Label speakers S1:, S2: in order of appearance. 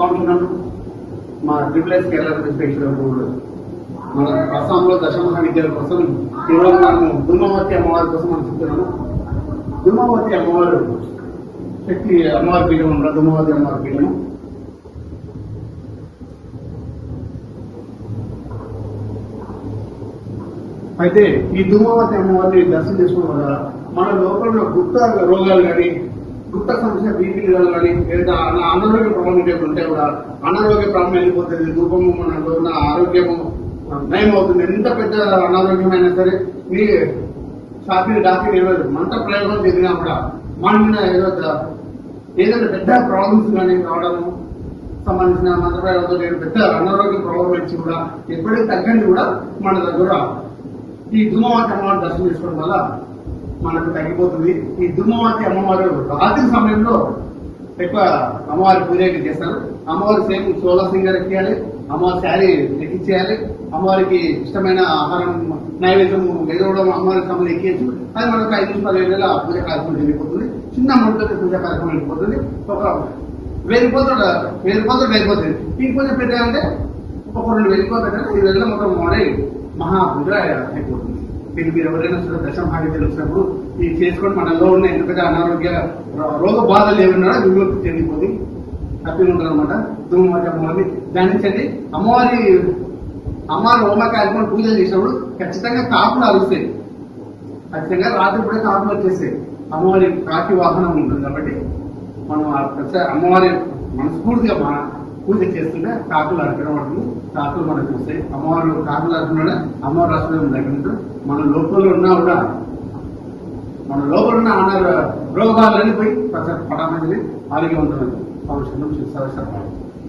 S1: సంవత్సరం మా ట్రిపుల్ఎస్ కేరళ స్పెషల్ మన అస్సాంలో దశమహ విద్యల కోసం కేవలం మనము దుర్మవర్తి అమ్మవారి కోసం మనం చెప్తున్నాము. దుర్మవర్తి అమ్మవారు శక్తి అమ్మవారి పీఠం ఉన్న దుర్మవర్తి అమ్మవారి పీఠము. అయితే ఈ దుర్మవతి అమ్మవారిని దర్శనం చేసుకోవడం వల్ల మన లోపల గుప్త రోగాలు కానీ గుప్త సమస్య బీపీ కానీ లేదా అనారోగ్య ప్రాబ్లం ఏమైనా ఉంటే కూడా అనారోగ్య ప్రాబ్లం వెళ్ళిపోతుంది రూపము మనకు ఉన్న ఆరోగ్యము నయం అవుతుంది ఎంత పెద్ద అనారోగ్యమైనా సరే మీ షాపింగ్ డాక్టర్ ఇవ్వదు మంత ప్రయోగం జరిగినా కూడా మన మీద ఏదో ఏదైనా పెద్ద ప్రాబ్లమ్స్ కానీ రావడము సంబంధించిన మంత్రప్రయోగంతో నేను పెద్ద అనారోగ్య ప్రాబ్లం వచ్చి కూడా ఎప్పటికీ తగ్గని కూడా మన దగ్గర ఈ దుమ్మవాతి అమ్మవారు దర్శనం చేసుకోవడం వల్ల మనకు తగ్గిపోతుంది. ఈ దుమ్మవాతి అమ్మవారు రాత్రి సమయంలో ఎక్కువ అమ్మవారి పూజ చేస్తారు. అమ్మవారి సేమ్ సోలా సింగర్ ఎక్కియాలి అమ్మవారి శారీ ఎక్కించేయాలి అమ్మవారికి ఇష్టమైన ఆహారం నైవేద్యం ఎదవడం అమ్మవారికి సంబంధించి ఎక్కించు అది మనకు ఐదు నుంచి పదిహేను వేల పూజ కార్యక్రమం వెళ్ళిపోతుంది చిన్న అమౌంట్ పూజ కార్యక్రమం వెళ్ళిపోతుంది ఒక వెయ్యి రూపాయలు వెయ్యి రూపాయలు వెళ్ళిపోతుంది ఈ పూజ పెట్టాలంటే ఒక రెండు వెళ్ళిపోతాయి ఈ వెళ్ళి మొత్తం మహా మహాపూజ అయిపోతుంది. మీరు మీరు ఎవరైనా సరే దశమహాడి వచ్చినప్పుడు ఇది చేసుకొని మనలో ఉన్న ఎందుకంటే అనారోగ్య రో- రోగ బాధలు ఏమన్నా విముక్తి చెందిపోయి తప్పి ఉంటారు అనమాట ధూమవతి అమ్మవారిని ధ్యానించండి. అమ్మవారి అమ్మవారి హోమ కార్యక్రమం పూజలు చేసినప్పుడు ఖచ్చితంగా కాకులు అరుస్తాయి. ఖచ్చితంగా రాత్రి కూడా కాకులు వచ్చేస్తాయి. అమ్మవారి కాకి వాహనం ఉంటుంది కాబట్టి మనం ప్రతి అమ్మవారి మనస్ఫూర్తిగా పూజ చేస్తుంటే కాకులు అడగడం పడుతుంది కాకులు మనకు వస్తాయి అమ్మవారు కాకులు అడుగుతున్నాడే అమ్మవారు రాష్ట్రం దగ్గర మన లోపల ఉన్నా కూడా మన లోపల ఉన్న అనార రోగాలన్నీ పోయి పటామని ఆరోగ్యవంతమైన అవసరం. చూస్తారు